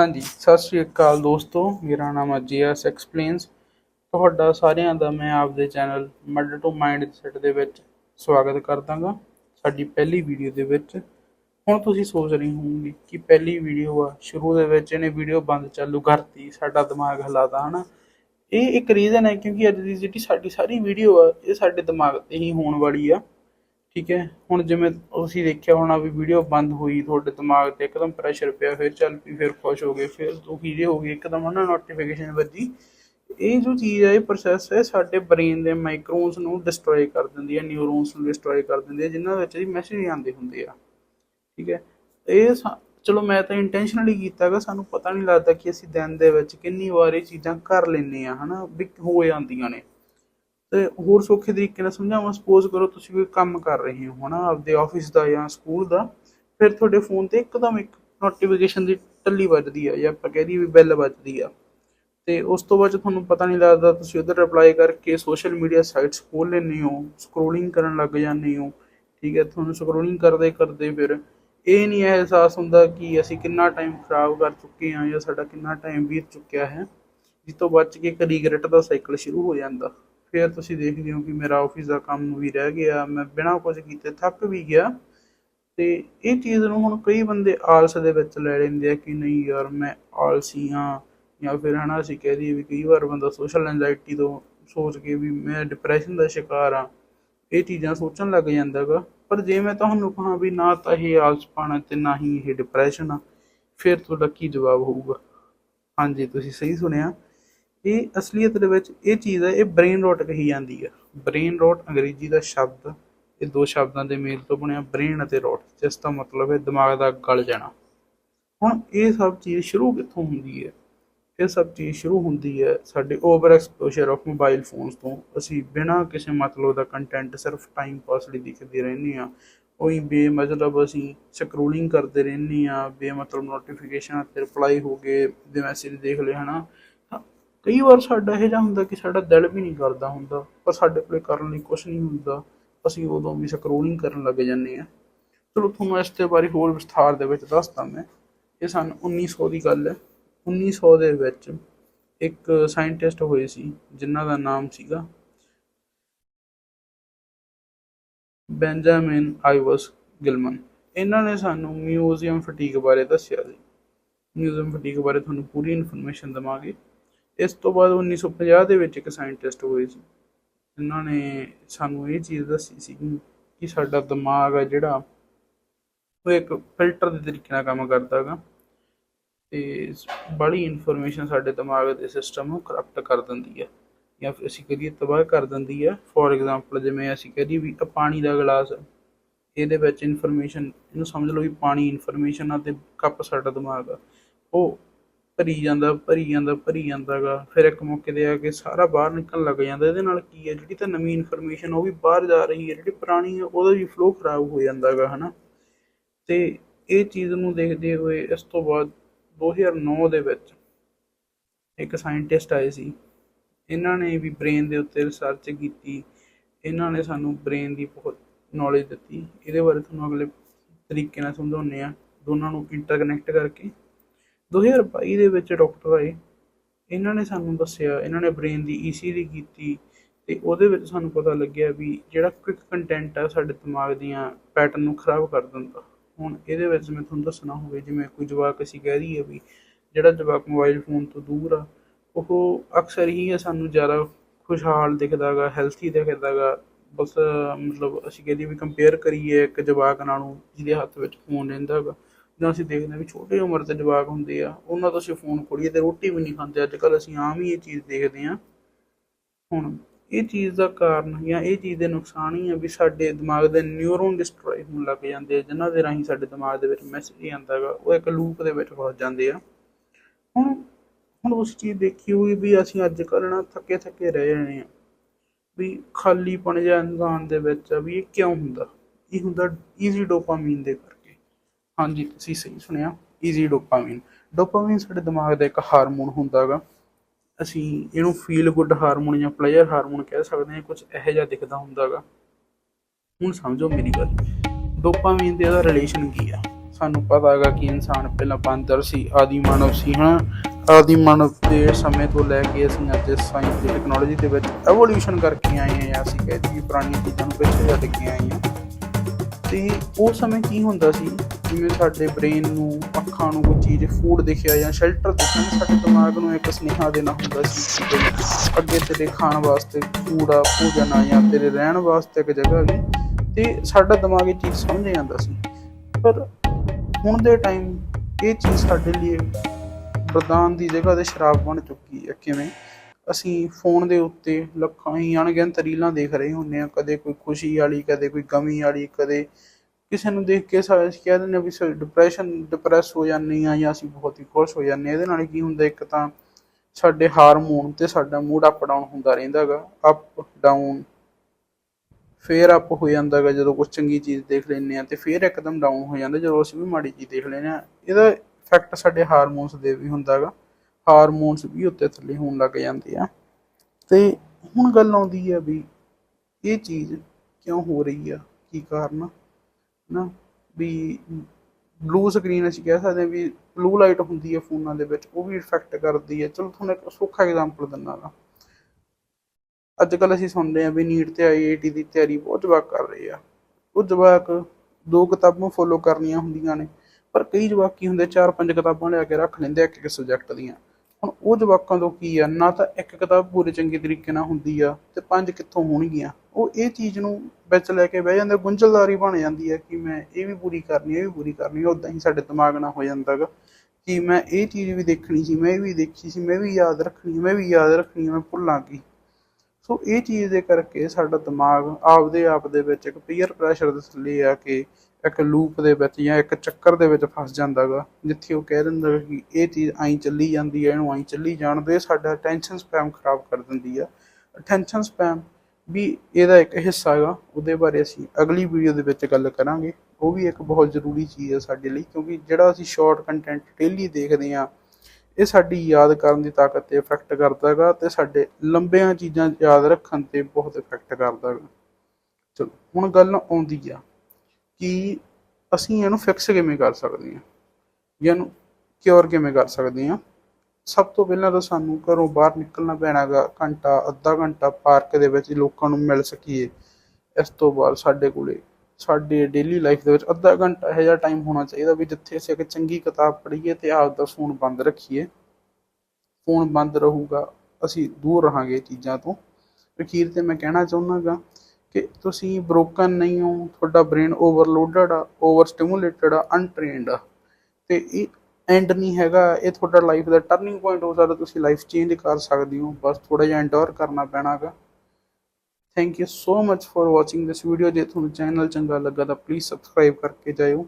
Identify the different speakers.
Speaker 1: ਹਾਂਜੀ, ਸਤਿ ਸ਼੍ਰੀ ਅਕਾਲ ਦੋਸਤੋ, ਮੇਰਾ ਨਾਮ ਹੈ ਐਕਸਪਲੇਨਸ ਤੁਹਾਡਾ ਸਾਰਿਆਂ ਦਾ ਮੈਂ ਆਪਦੇ channel murder to mind set ਦੇ ਵਿੱਚ ਸਵਾਗਤ ਕਰਦਾਗਾ, ਸਾਡੀ ਪਹਿਲੀ ਵੀਡੀਓ ਦੇ ਵਿੱਚ। ਹੁਣ ਤੁਸੀਂ ਸੋਚ ਰਹੇ ਹੋਵੋਗੇ ਕਿ ਪਹਿਲੀ ਵੀਡੀਓ ਆ, ਸ਼ੁਰੂ ਦੇ ਵਿੱਚ ਇਹਨੇ ਵੀਡੀਓ ਬੰਦ ਚਾਲੂ ਕਰਤੀ, ਸਾਡਾ ਦਿਮਾਗ ਹਿਲਾਤਾ, ਹਨਾ? ਇਹ ਇੱਕ ਰੀਜ਼ਨ ਹੈ ਕਿਉਂਕਿ ਅੱਜ ਦੀ ਜਿਹੜੀ ਸਾਡੀ ਸਾਰੀ ਵੀਡੀਓ ਆ, ਇਹ ਸਾਡੇ ਦਿਮਾਗ ਤੇ ਹੀ ਹੋਣ ਵਾਲੀ ਆ। ਠੀਕ ਹੈ? ਹੁਣ ਜਿਵੇਂ ਤੁਸੀਂ ਦੇਖਿਆ ਹੋਣਾ ਵੀ ਵੀਡੀਓ ਬੰਦ ਹੋਈ, ਤੁਹਾਡੇ ਦਿਮਾਗ ਤੇ ਇੱਕਦਮ ਪ੍ਰੈਸ਼ਰ ਪਿਆ, ਫਿਰ ਚੱਲ ਪਈ ਫਿਰ ਖੁਸ਼ ਹੋ ਗਏ, ਫਿਰ ਦੁਖੀ ਜੇ ਹੋ ਗਏ, ਇੱਕਦਮ ਹਨਾ ਨੋਟੀਫਿਕੇਸ਼ਨ ਵੱਜੀ। ਇਹ ਜੋ ਚੀਜ਼ ਹੈ, ਇਹ ਪ੍ਰੋਸੈਸ ਹੈ, ਸਾਡੇ ਬ੍ਰੇਨ ਦੇ ਮਾਈਕਰੋਨਸ ਨੂੰ ਡਿਸਟਰੋਏ ਕਰ ਦਿੰਦੀ ਹੈ ਨਿਊਰੋਨਸ ਨੂੰ ਡਿਸਟਰੋਏ ਕਰ ਦਿੰਦੀ ਹੈ, ਜਿਨ੍ਹਾਂ ਵਿੱਚ ਇਹ ਮੈਸੇਜ ਆਉਂਦੇ ਹੁੰਦੇ ਆ। ਠੀਕ ਹੈ? ਇਹ ਸਾ- ਚਲੋ ਮੈਂ ਤਾਂ ਇੰਟੈਂਸ਼ਨਲੀ ਕੀਤਾਗਾ, ਸਾਨੂੰ ਪਤਾ ਨਹੀਂ ਲੱਗਦਾ ਕਿ ਅਸੀਂ ਦਿਨ ਦੇ ਵਿੱਚ ਕਿੰਨੀ ਵਾਰ ਇਹ ਚੀਜ਼ਾਂ ਕਰ ਲੈਂਦੇ ਆ ਹਨਾ? ਵੀ ਹੋ ਜਾਂਦੀਆਂ ਨੇ। ਤੇ ਹੋਰ ਸੌਖੇ ਤਰੀਕੇ ਨਾਲ ਸਮਝਾਵਾਂ ਸਪੋਜ਼ ਕਰੋ ਤੁਸੀਂ ਕੋਈ ਕੰਮ ਕਰ ਰਹੇ ਹੋ ਹਨਾ, ਆਪਦੇ ਆਫਿਸ ਦਾ ਜਾਂ ਸਕੂਲ ਦਾ, ਫਿਰ ਤੁਹਾਡੇ ਫੋਨ ਤੇ ਇੱਕਦਮ ਇੱਕ ਨੋਟੀਫਿਕੇਸ਼ਨ ਦੀ ਟੱਲੀ ਵੱਜਦੀ ਆ, ਜਾਂ ਆਪਾਂ ਕਹਿ ਦਈਏ ਵੀ ਬੈਲ ਵੱਜਦੀ ਆ। ਤੇ ਉਸ ਤੋਂ ਬਾਅਦ ਤੁਹਾਨੂੰ ਪਤਾ ਨਹੀਂ ਲੱਗਦਾ, ਤੁਸੀਂ ਉਧਰ ਅਪਲਾਈ ਕਰਕੇ ਸੋਸ਼ਲ ਮੀਡੀਆ ਸਾਈਟਸ ਖੋਲ ਲੈਂਦੇ ਹੋ ਸਕਰੋਲਿੰਗ ਕਰਨ ਲੱਗ ਜਾਂਦੇ ਹੋ, ਠੀਕ ਹੈ, ਤੁਹਾਨੂੰ ਸਕਰੋਲਿੰਗ ਕਰਦੇ ਕਰਦੇ ਫਿਰ ਇਹ ਨਹੀਂ ਅਹਿਸਾਸ ਹੁੰਦਾ ਕਿ ਅਸੀਂ ਕਿੰਨਾ ਟਾਈਮ ਖਰਾਬ ਕਰ ਚੁੱਕੇ ਹਾਂ ਜਾਂ ਸਾਡਾ ਕਿੰਨਾ ਟਾਈਮ ਬੀਤ ਚੁੱਕਿਆ ਹੈ, ਜਿਸ ਤੋਂ ਬਚ ਕੇ ਇੱਕ ਰਿਗਰਟ ਦਾ ਸਾਈਕਲ ਸ਼ੁਰੂ ਹੋ ਜਾਂਦਾ। ਫਿਰ ਤੁਸੀਂ ਦੇਖਦੇ ਹੋ ਕਿ ਮੇਰਾ ਆਫਿਸ ਦਾ ਕੰਮ ਵੀ ਰਹਿ ਗਿਆ, ਮੈਂ ਬਿਨਾਂ ਕੁਝ ਕੀਤੇ ਥੱਕ ਵੀ ਗਿਆ। ਤੇ ਇਹ ਚੀਜ਼ ਨੂੰ ਹੁਣ ਕਈ ਬੰਦੇ ਆਲਸ ਦੇ ਵਿੱਚ ਲੈ ਲੈਂਦੇ ਆ ਕਿ ਨਹੀਂ ਯਾਰ, ਮੈਂ ਆਲਸੀ ਹਾਂ। ਜਾਂ ਫਿਰ ਹਨਾ, ਅਸੀਂ ਕਹਿ ਦਈਏ ਵੀ ਕਈ ਵਾਰ ਬੰਦਾ ਸੋਸ਼ਲ ਐਂਜ਼ਾਈਟੀ ਤੋਂ ਸੋਚ ਕੇ ਵੀ ਮੈਂ ਡਿਪਰੈਸ਼ਨ ਦਾ ਸ਼ਿਕਾਰ ਹਾਂ। ਇਹ ਚੀਜ਼ਾਂ ਸੋਚਣ ਲੱਗ ਜਾਂਦਾਗਾ ਪਰ ਜੇ ਮੈਂ ਤੁਹਾਨੂੰ ਕਹਾਂ ਵੀ ਨਾ ਤਾਂ ਇਹ ਆਲਸ ਹੈ ਤੇ ਨਾ ਹੀ ਇਹ ਡਿਪਰੈਸ਼ਨ ਆ, ਫਿਰ ਤੁਹਾਡਾ ਕੀ ਜਵਾਬ ਹੋਊਗਾ? ਹਾਂਜੀ, ਤੁਸੀਂ ਸਹੀ ਸੁਣਿਆ। ਇਹ ਅਸਲੀਅਤ ਦੇ ਵਿੱਚ ਇਹ ਚੀਜ਼ ਹੈ, ਇਹ ਬ੍ਰੇਨ ਰੋਟ ਕਹੀ ਜਾਂਦੀ ਹੈ। ਬ੍ਰੇਨ ਰੋਟ ਅੰਗਰੇਜ਼ੀ ਦਾ ਸ਼ਬਦ, ਇਹ ਦੋ ਸ਼ਬਦਾਂ ਦੇ ਮੇਲ ਤੋਂ ਬਣਿਆ ਬ੍ਰੇਨ ਅਤੇ ਰੋਟ ਜਿਸ ਦਾ ਮਤਲਬ ਹੈ ਦਿਮਾਗ ਦਾ ਗਲ ਜਾਣਾ। ਹੁਣ ਇਹ ਸਭ ਚੀਜ਼ ਸ਼ੁਰੂ ਕਿੱਥੋਂ ਹੁੰਦੀ ਹੈ? ਇਹ ਸਭ ਚੀਜ਼ ਸ਼ੁਰੂ ਹੁੰਦੀ ਹੈ ਸਾਡੇ over exposure of mobile phones ਤੋਂ। ਅਸੀਂ ਬਿਨਾਂ ਕਿਸੇ ਮਤਲਬ ਦਾ ਕੰਟੈਂਟ ਸਿਰਫ ਟਾਈਮ ਪਾਸ ਲਈ ਦੇਖਦੇ ਰਹਿੰਦੇ ਆ ਉਹੀ ਬੇਮਤਲਬ ਅਸੀਂ ਸਕਰੋਲਿੰਗ ਕਰਦੇ ਰਹਿੰਦੇ ਆ ਬੇਮਤਲਬ ਨੋਟੀਫਿਕੇਸ਼ਨ ਤੇ ਰਿਪਲਾਈ ਹੋ ਗਏ ਦੇ ਮੈਸੇਜ ਦੇਖ ਲਏ ਹਨਾ। ਤਾਂ ਕਈ ਵਾਰ ਸਾਡਾ ਇਹ ਜਿਹਾ ਹੁੰਦਾ ਕਿ ਸਾਡਾ ਦਿਲ ਵੀ ਨਹੀਂ ਕਰਦਾ ਹੁੰਦਾ, ਪਰ ਸਾਡੇ ਕੋਲੇ ਕਰਨ ਲਈ ਕੁਝ ਨਹੀਂ ਹੁੰਦਾ। ਅਸੀਂ ਉਦੋਂ ਵੀ ਸਕਰੋਲਿੰਗ ਕਰਨ ਲੱਗ ਜਾਂਦੇ ਆ ਚਲੋ, ਤੁਹਾਨੂੰ ਇਸ ਦੇ ਬਾਰੇ ਹੋਰ ਵਿਸਥਾਰ ਦੇ ਵਿੱਚ ਦੱਸਦਾ ਮੈਂ। ਇਹ ਸਨ 1900 ਦੀ ਗੱਲ। ਹੈ 1900 ਦੇ ਵਿੱਚ ਇੱਕ ਸਾਇੰਟਿਸਟ ਹੋਏ ਸੀ, ਜਿਨ੍ਹਾਂ ਦਾ ਨਾਮ ਸੀਗਾ ਬੈਂਜਾਮਿਨ ਆਈਵਸ ਗਿਲਮਨ। ਇਹਨਾਂ ਨੇ ਸਾਨੂੰ ਮਿਊਜ਼ੀਅਮ ਫਟੀਕ ਬਾਰੇ ਦੱਸਿਆ ਸੀ। ਮਿਊਜ਼ੀਅਮ ਫਟੀਕ ਬਾਰੇ ਤੁਹਾਨੂੰ ਪੂਰੀ ਇਨਫੋਰਮੇਸ਼ਨ ਦਵਾਂਗੇ। ਇਸ ਤੋਂ ਬਾਅਦ 1950 ਦੇ ਵਿੱਚ ਇੱਕ ਸਾਇੰਟਿਸਟ ਹੋਏ ਸੀ। ਇਹਨਾਂ ਨੇ ਸਾਨੂੰ ਇਹ ਚੀਜ਼ ਦੱਸੀ ਸੀ ਕਿ ਸਾਡਾ ਦਿਮਾਗ ਆ ਜਿਹੜਾ, ਉਹ ਇੱਕ ਫਿਲਟਰ ਦੇ ਤਰੀਕੇ ਨਾਲ ਕੰਮ ਕਰਦਾ ਹੈਗਾ ਤੇ ਬੜੀ ਇਨਫੋਰਮੇਸ਼ਨ ਸਾਡੇ ਦਿਮਾਗ ਦੇ ਸਿਸਟਮ ਨੂੰ ਕਰਪਟ ਕਰ ਦਿੰਦੀ ਹੈ ਜਾਂ ਫਿਰ ਅਸੀਂ ਕਹੀਏ ਤਬਾਹ ਕਰ ਦਿੰਦੀ ਹੈ। ਫੋਰ ਐਗਜ਼ਾਮਪਲ ਜਿਵੇਂ ਅਸੀਂ ਕਹੀਏ ਵੀ ਪਾਣੀ ਦਾ ਗਲਾਸ, ਇਹਦੇ ਵਿੱਚ ਇਨਫੋਰਮੇਸ਼ਨ ਇਹਨੂੰ ਸਮਝ ਲਓ ਵੀ ਪਾਣੀ ਇਨਫੋਰਮੇਸ਼ਨ ਆ ਤੇ ਕੱਪ ਸਾਡਾ ਦਿਮਾਗ ਆ। ਉਹ ਭਰੀ ਜਾਂਦਾ ਭਰੀ ਜਾਂਦਾ, ਭਰੀ ਜਾਂਦਾਗਾ। ਫਿਰ ਇੱਕ ਮੌਕੇ ਤੇ ਆ ਕੇ ਸਾਰਾ ਬਾਹਰ ਨਿਕਲਣ ਲੱਗ ਜਾਂਦਾ। ਇਹਦੇ ਨਾਲ ਕੀ ਹੈ? ਜਿਹੜੀ ਤਾਂ ਨਵੀਂ ਇਨਫੋਰਮੇਸ਼ਨ ਉਹ ਵੀ ਬਾਹਰ ਜਾ ਰਹੀ ਹੈ, ਜਿਹੜੀ ਪੁਰਾਣੀ ਹੈ, ਉਹਦਾ ਵੀ ਫਲੋ ਖਰਾਬ ਹੋ ਜਾਂਦਾਗਾ, ਹਨਾ? ਤੇ ਇਹ ਚੀਜ਼ ਨੂੰ ਦੇਖਦੇ ਹੋਏ ਇਸ ਤੋਂ ਬਾਅਦ 2009 ਦੇ ਵਿੱਚ ਇੱਕ ਸਾਇੰਟਿਸਟ ਆਏ ਸੀ। ਇਹਨਾਂ ਨੇ ਵੀ ਬ੍ਰੇਨ ਦੇ ਉੱਤੇ ਰਿਸਰਚ ਕੀਤੀ। ਇਹਨਾਂ ਨੇ ਸਾਨੂੰ ਬ੍ਰੇਨ ਦੀ ਬਹੁਤ ਨੌਲੇਜ ਦਿੱਤੀ। ਇਹਦੇ ਬਾਰੇ ਤੁਹਾਨੂੰ ਅਗਲੇ ਤਰੀਕੇ ਨਾਲ ਸਮਝਾਉਂਦੇ ਆ ਦੋਨਾਂ ਨੂੰ ਇੰਟਰਕਨੈਕਟ ਕਰਕੇ 2022 ਦੇ ਵਿੱਚ ਡਾਕਟਰ ਆਏ। ਇਹਨਾਂ ਨੇ ਸਾਨੂੰ ਦੱਸਿਆ, ਇਹਨਾਂ ਨੇ ਬ੍ਰੇਨ ਦੀ ਈਸੀਜੀ ਕੀਤੀ ਤੇ ਉਹਦੇ ਵਿੱਚ ਸਾਨੂੰ ਪਤਾ ਲੱਗਿਆ ਵੀ ਜਿਹੜਾ ਕੁਇਕ ਕੰਟੈਂਟ ਆ ਸਾਡੇ ਦਿਮਾਗ ਦੀਆਂ ਪੈਟਰਨ ਨੂੰ ਖਰਾਬ ਕਰ ਦਿੰਦਾ। ਹੁਣ ਇਹਦੇ ਵਿੱਚ ਮੈਂ ਤੁਹਾਨੂੰ ਦੱਸਣਾ ਹੋਵੇ, ਜਿਵੇਂ ਕੋਈ ਜਵਾਕ ਅਸੀਂ ਕਹਿ ਦਈਏ ਵੀ ਜਿਹੜਾ ਜਵਾਕ ਮੋਬਾਈਲ ਫੋਨ ਤੋਂ ਦੂਰ ਆ, ਉਹ ਅਕਸਰ ਹੀ ਸਾਨੂੰ ਜ਼ਿਆਦਾ ਖੁਸ਼ਹਾਲ ਦਿਖਦਾਗਾ ਹੈਲਥੀ ਦਿਖਦਾਗਾ। ਬਸ, ਮਤਲਬ ਅਸੀਂ ਕਹਿੰਦੇ ਵੀ ਕੰਪੇਅਰ ਕਰੀਏ ਇੱਕ ਜਵਾਕ ਨਾਲੋਂ ਜਿਹਦੇ ਹੱਥ ਵਿੱਚ ਫੋਨ ਰਹਿੰਦਾ ਹੈਗਾ ਜਾਂ ਅਸੀਂ ਦੇਖਦੇ ਹਾਂ ਵੀ ਛੋਟੀ ਉਮਰ ਦੇ ਜਵਾਕ ਹੁੰਦੇ ਆ, ਉਹਨਾਂ ਤੋਂ ਅਸੀਂ ਫੋਨ ਖੋਲੀਏ ਤੇ ਰੋਟੀ ਵੀ ਨਹੀਂ ਖਾਂਦੇ। ਅੱਜ ਕੱਲ੍ਹ ਅਸੀਂ ਆਮ ਹੀ ਇਹ ਚੀਜ਼ ਦੇਖਦੇ ਹਾਂ। ਹੁਣ ਇਹ ਚੀਜ਼ ਦਾ ਕਾਰਨ ਜਾਂ ਇਹ ਚੀਜ਼ ਦੇ ਨੁਕਸਾਨ ਹੀ ਆ ਵੀ ਸਾਡੇ ਦਿਮਾਗ ਦੇ ਨਿਊਰੋਨ ਡਿਸਟਰੋਏ ਹੋਣ ਲੱਗ ਜਾਂਦੇ ਆ, ਜਿਨ੍ਹਾਂ ਦੇ ਰਾਹੀਂ ਸਾਡੇ ਦਿਮਾਗ ਦੇ ਵਿੱਚ ਮੈਸੇਜ ਆਉਂਦਾ ਹੈਗਾ। ਉਹ ਇੱਕ ਲੂਪ ਦੇ ਵਿੱਚ ਫਸ ਜਾਂਦੇ ਆ। ਹੁਣ ਹੁਣ ਉਸ ਚੀਜ਼ ਦੇਖੀ ਹੋਈ ਵੀ ਅਸੀਂ ਅੱਜ ਕੱਲ੍ਹ ਨਾ ਥੱਕੇ ਥੱਕੇ ਰਹਿ ਜਾਣੇ ਆ। ਵੀ ਖਾਲੀਪਣ ਜਿਹਾ ਇਨਸਾਨ ਦੇ ਵਿੱਚ ਆ ਵੀ ਇਹ ਕਿਉਂ ਹੁੰਦਾ? ਇਹ ਹੁੰਦਾ ਈਜ਼ੀ ਡੋਪਾਮੀਨ ਦੇ ਕਰਕੇ। ਹਾਂਜੀ, ਤੁਸੀਂ ਸਹੀ ਸੁਣਿਆ। ਈਜ਼ੀ ਡੋਪਾਮੀਨ ਡੋਪਾਮੀਨ ਸਾਡੇ ਦਿਮਾਗ ਦਾ ਇੱਕ ਹਾਰਮੋਨ ਹੁੰਦਾ ਹੈਗਾ ਅਸੀਂ ਇਹਨੂੰ ਫੀਲ ਗੁੱਡ ਹਾਰਮੋਨ ਜਾਂ ਪਲੇਅਰ ਹਾਰਮੋਨ ਕਹਿ ਸਕਦੇ ਹਾਂ, ਕੁਝ ਇਹੋ ਜਿਹਾ ਦਿਖਦਾ ਹੁੰਦਾ ਹੈਗਾ ਹੁਣ ਸਮਝੋ ਮੇਰੀ ਗੱਲ। ਡੋਪਾਮੀਨ ਤੇ ਇਹਦਾ ਰਿਲੇਸ਼ਨ ਕੀ ਆ? ਸਾਨੂੰ ਪਤਾ ਹੈਗਾ ਕਿ ਇਨਸਾਨ ਪਹਿਲਾਂ ਬਾਂਦਰ ਸੀ, ਆਦੀ ਮਾਨਵ ਸੀ, ਹਨਾ? ਆਦੀ ਮਾਨਵ ਦੇ ਸਮੇਂ ਤੋਂ ਲੈ ਕੇ ਅਸੀਂ ਅੱਜ ਸਾਇੰਸ ਦੀ ਟੈਕਨੋਲੋਜੀ ਦੇ ਵਿੱਚ ਐਵੋਲੂਸ਼ਨ ਕਰਕੇ ਆਏ ਹਾਂ, ਜਾਂ ਅਸੀਂ ਕਹਿ ਦਈਏ ਪੁਰਾਣੀਆਂ ਚੀਜ਼ਾਂ ਨੂੰ ਪਿੱਛੇ ਛੱਡ ਕੇ ਆਏ ਹਾਂ। ਤੇ ਉਹ ਸਮੇਂ ਕੀ ਹੁੰਦਾ ਸੀ? ਜਿਵੇਂ ਸਾਡੇ ਬ੍ਰੇਨ ਨੂੰ, ਅੱਖਾਂ ਨੂੰ ਕੋਈ ਚੀਜ਼ ਫੂਡ ਦਿਖਿਆ ਜਾਂ ਸ਼ੈਲਟਰ ਦਿਖਿਆ, ਸਾਡੇ ਦਿਮਾਗ ਨੂੰ ਇੱਕ ਸੁਨੇਹਾ ਦੇਣਾ ਹੁੰਦਾ ਸੀ ਕਿ ਅੱਗੇ ਤੇਰੇ ਖਾਣ ਵਾਸਤੇ ਫੂਡ ਆ, ਭੋਜਨ ਆ ਜਾਂ ਤੇਰੇ ਰਹਿਣ ਵਾਸਤੇ ਇੱਕ ਜਗ੍ਹਾ ਹੈਗੀ ਤੇ ਸਾਡਾ ਦਿਮਾਗ ਇਹ ਚੀਜ਼ ਸਮਝ ਜਾਂਦਾ ਸੀ। ਪਰ ਹੁਣ ਦੇ ਟਾਈਮ ਇਹ ਚੀਜ਼ ਸਾਡੇ ਲਈ ਵਰਦਾਨ ਦੀ ਜਗ੍ਹਾ ਤੇ ਸ਼ਰਾਬ ਬਣ ਚੁੱਕੀ ਹੈ। ਕਿਵੇਂ? ਅਸੀਂ ਫੋਨ ਦੇ ਉੱਤੇ ਲੱਖਾਂ ਹੀ ਅਣਗਿਣਤ ਰੀਲਾਂ ਦੇਖ ਰਹੇ ਹੁੰਦੇ ਆ ਕਦੇ ਕੋਈ ਖੁਸ਼ੀ ਵਾਲੀ, ਕਦੇ ਕੋਈ ਗਮੀ ਵਾਲੀ, ਕਦੇ ਕਿਸੇ ਨੂੰ ਦੇਖ ਕੇ ਸਾਰੇ ਕਹਿ ਦਿੰਦੇ ਆ ਵੀ ਡਿਪਰੈਸ਼ਨ ਡਿਪਰੈਸ ਹੋ ਜਾਂਦੇ ਆ ਜਾਂ ਅਸੀਂ ਬਹੁਤ ਹੀ ਖੁਸ਼ ਹੋ ਜਾਂਦੇ ਆ ਇਹਦੇ ਨਾਲ ਕੀ ਹੁੰਦਾ, ਇੱਕ ਤਾਂ ਸਾਡੇ ਹਾਰਮੋਨ ਤੇ ਸਾਡਾ ਮੂਡ ਅਪ ਡਾਊਨ ਹੁੰਦਾ ਰਹਿੰਦਾਗਾ ਅਪ ਡਾਊਨ ਫੇਰ ਅਪ ਹੋ ਜਾਂਦਾਗਾ ਜਦੋਂ ਕੁਝ ਚੰਗੀ ਚੀਜ਼ ਦੇਖ ਲੈਂਦੇ ਆ ਤੇ ਫੇਰ ਇੱਕਦਮ ਡਾਊਨ ਹੋ ਜਾਂਦਾ ਜਦੋਂ ਅਸੀਂ ਵੀ ਮਾੜੀ ਚੀਜ਼ ਦੇਖ ਲੈਂਦੇ ਆ ਇਹਦਾ ਇਫੈਕਟ ਸਾਡੇ ਹਾਰਮੋਨਸ ਦੇ ਵੀ ਹੁੰਦਾਗਾ ਹਾਰਮੋਨਸ ਵੀ ਉੱਤੇ ਥੱਲੇ ਹੋਣ ਲੱਗ ਜਾਂਦੇ ਆ। ਤੇ ਹੁਣ ਗੱਲ ਆਉਂਦੀ ਆ ਵੀ ਇਹ ਚੀਜ਼ ਕਿਉਂ ਹੋ ਰਹੀ ਆ, ਕੀ ਕਾਰਨ ਆ? ਨਾ, ਵੀ ਬਲੂ ਸਕਰੀਨ ਅਸੀਂ ਕਹਿ ਸਕਦੇ ਹਾਂ ਵੀ ਬਲੂ ਲਾਈਟ ਹੁੰਦੀ ਹੈ ਫੋਨਾਂ ਦੇ ਵਿੱਚ, ਉਹ ਵੀ ਇਫੈਕਟ ਕਰਦੀ ਹੈ। ਚਲੋ ਤੁਹਾਨੂੰ ਇੱਕ ਸੌਖਾ ਐਗਜ਼ਾਮਪਲ ਦਿੰਦਾ ਗਾ ਅੱਜ ਕੱਲ ਅਸੀਂ ਸੁਣਦੇ ਹਾਂ ਵੀ ਨੀਟ ਤੇ ਆਈਆਈਟੀ ਦੀ ਤਿਆਰੀ ਬਹੁਤ ਜਵਾਕ ਕਰ ਰਹੇ ਆ। ਉਹ ਜਵਾਕ ਦੋ ਕਿਤਾਬਾਂ ਫੋਲੋ ਕਰਨੀਆਂ ਹੁੰਦੀਆਂ ਨੇ, ਪਰ ਕਈ ਜਵਾਕ ਕੀ ਹੁੰਦੇ, ਚਾਰ ਪੰਜ ਕਿਤਾਬਾਂ ਲਿਆ ਕੇ ਰੱਖ ਲੈਂਦੇ ਇੱਕ ਇੱਕ ਸਬਜੈਕਟ ਦੀਆਂ। ਹੁਣ ਉਹ ਜਵਾਕਾਂ ਤੋਂ ਕੀ ਆ, ਨਾ ਤਾਂ ਇੱਕ ਕਿਤਾਬ ਪੂਰੇ ਚੰਗੇ ਤਰੀਕੇ ਨਾਲ ਹੁੰਦੀ ਆ ਤੇ ਪੰਜ ਕਿੱਥੋਂ ਹੋਣਗੀਆਂ? ਉਹ ਇਹ ਚੀਜ਼ ਨੂੰ ਵਿੱਚ ਲੈ ਕੇ ਬਹਿ ਜਾਂਦਾ, ਗੁੰਝਲਦਾਰੀ ਬਣ ਜਾਂਦੀ ਹੈ ਕਿ ਮੈਂ ਇਹ ਵੀ ਪੂਰੀ ਕਰਨੀ, ਇਹ ਵੀ ਪੂਰੀ ਕਰਨੀ ਉਦਾਂ ਹੀ ਸਾਡੇ ਦਿਮਾਗ ਨਾਲ ਹੋ ਜਾਂਦਾ ਗਾ ਕਿ ਮੈਂ ਇਹ ਚੀਜ਼ ਵੀ ਦੇਖਣੀ ਸੀ, ਮੈਂ ਇਹ ਵੀ ਦੇਖੀ ਸੀ, ਮੈਂ ਵੀ ਯਾਦ ਰੱਖਣੀ, ਮੈਂ ਵੀ ਯਾਦ ਰੱਖਣੀ, ਮੈਂ ਭੁੱਲਾਂਗੀ ਸੋ ਇਹ ਚੀਜ਼ ਦੇ ਕਰਕੇ ਸਾਡਾ ਦਿਮਾਗ ਆਪਦੇ ਆਪ ਦੇ ਵਿੱਚ ਇੱਕ ਪੀਅਰ ਪ੍ਰੈਸ਼ਰ ਦੇ ਥੱਲੇ ਆ ਕੇ ਇੱਕ ਲੂਪ ਦੇ ਵਿੱਚ ਜਾਂ ਇੱਕ ਚੱਕਰ ਦੇ ਵਿੱਚ ਫਸ ਜਾਂਦਾਗਾ ਜਿੱਥੇ ਉਹ ਕਹਿ ਦਿੰਦਾ ਗਾ ਕਿ ਇਹ ਚੀਜ਼ ਐਂ ਚੱਲੀ ਜਾਂਦੀ ਹੈ, ਇਹਨੂੰ ਐਂ ਚੱਲੀ ਜਾਣ ਦੇ, ਸਾਡਾ ਅਟੈਂਸ਼ਨ ਸਪੈਮ ਖਰਾਬ ਕਰ ਦਿੰਦੀ ਆ। ਅਟੈਂਸ਼ਨ ਸਪੈਮ ਵੀ ਇਹਦਾ ਇੱਕ ਹਿੱਸਾ ਹੈਗਾ, ਉਹਦੇ ਬਾਰੇ ਅਸੀਂ ਅਗਲੀ ਵੀਡੀਓ ਦੇ ਵਿੱਚ ਗੱਲ ਕਰਾਂਗੇ। ਉਹ ਵੀ ਇੱਕ ਬਹੁਤ ਜ਼ਰੂਰੀ ਚੀਜ਼ ਹੈ ਸਾਡੇ ਲਈ, ਕਿਉਂਕਿ ਜਿਹੜਾ ਅਸੀਂ ਸ਼ਾਰਟ ਕੰਟੈਂਟ ਡੇਲੀ ਦੇਖਦੇ ਹਾਂ, ਇਹ ਸਾਡੀ ਯਾਦ ਕਰਨ ਦੀ ਤਾਕਤ ਤੇ ਇਫੈਕਟ ਕਰਦਾ ਹੈਗਾ ਤੇ ਸਾਡੇ ਲੰਬੀਆਂ ਚੀਜ਼ਾਂ ਯਾਦ ਰੱਖਣ ਤੇ ਬਹੁਤ ਇਫੈਕਟ ਕਰਦਾ ਹੈਗਾ। ਚਲੋ, ਹੁਣ ਗੱਲ ਆਉਂਦੀ ਆ ਕਿ ਅਸੀਂ ਇਹਨੂੰ ਫਿਕਸ ਕਿਵੇਂ ਕਰ ਸਕਦੇ ਹਾਂ, ਜਾਂ ਇਹਨੂੰ ਕਿਉਰ ਕਿਵੇਂ ਕਰ ਸਕਦੇ ਹਾਂ। ਸਭ ਤੋਂ ਪਹਿਲਾਂ ਤਾਂ ਸਾਨੂੰ ਘਰੋਂ ਬਾਹਰ ਨਿਕਲਣਾ ਪੈਣਾਗਾ, ਘੰਟਾ, ਅੱਧਾ ਘੰਟਾ ਪਾਰਕ ਦੇ ਵਿੱਚ ਲੋਕਾਂ ਨੂੰ ਮਿਲ ਸਕੀਏ। ਇਸ ਤੋਂ ਬਾਅਦ ਸਾਡੇ ਕੋਲੇ ਸਾਡੇ ਡੇਲੀ ਲਾਈਫ ਦੇ ਵਿੱਚ ਅੱਧਾ ਘੰਟਾ ਇਹੋ ਜਿਹਾ ਟਾਈਮ ਹੋਣਾ ਚਾਹੀਦਾ ਵੀ ਜਿੱਥੇ ਅਸੀਂ ਇੱਕ ਚੰਗੀ ਕਿਤਾਬ ਪੜ੍ਹੀਏ ਤੇ ਆਪ ਦਾ ਫੋਨ ਬੰਦ ਰੱਖੀਏ। ਫੋਨ ਬੰਦ ਰਹੂਗਾ, ਅਸੀਂ ਦੂਰ ਰਹਾਂਗੇ ਇਹ ਚੀਜ਼ਾਂ ਤੋਂ। ਅਖੀਰ ਤੇ ਮੈਂ ਕਹਿਣਾ ਚਾਹੁੰਦਾਗਾ ਕਿ ਤੁਸੀਂ ਬ੍ਰੋਕਨ ਨਹੀਂ ਹੋ, ਤੁਹਾਡਾ ਬ੍ਰੇਨ ਓਵਰਲੋਡਡ ਆ ਓਵਰ ਸਟਿਮੂਲੇਟਡ ਆ ਅਨਟ੍ਰੇਨਡ ਆ। ਤੇ ਇਹ ਐਂਡ ਨਹੀਂ ਹੈਗਾ, ਇਹ ਤੁਹਾਡਾ ਲਾਈਫ ਦਾ ਟਰਨਿੰਗ ਪੁਆਇੰਟ ਹੋ ਸਕਦਾ, ਤੁਸੀਂ ਲਾਈਫ ਚੇਂਜ ਕਰ ਸਕਦੇ ਹੋ, ਬਸ ਥੋੜਾ ਜਿਹਾ ਐਂਡੋਰ ਕਰਨਾ ਪੈਣਾਗਾ thank you so much for watching this video ਜੇ ਤੁਹਾਨੂੰ ਚੈਨਲ ਚੰਗਾ ਲੱਗਾ ਤਾਂ ਪਲੀਜ਼ ਸਬਸਕ੍ਰਾਈਬ ਕਰਕੇ ਜਾਇਓ।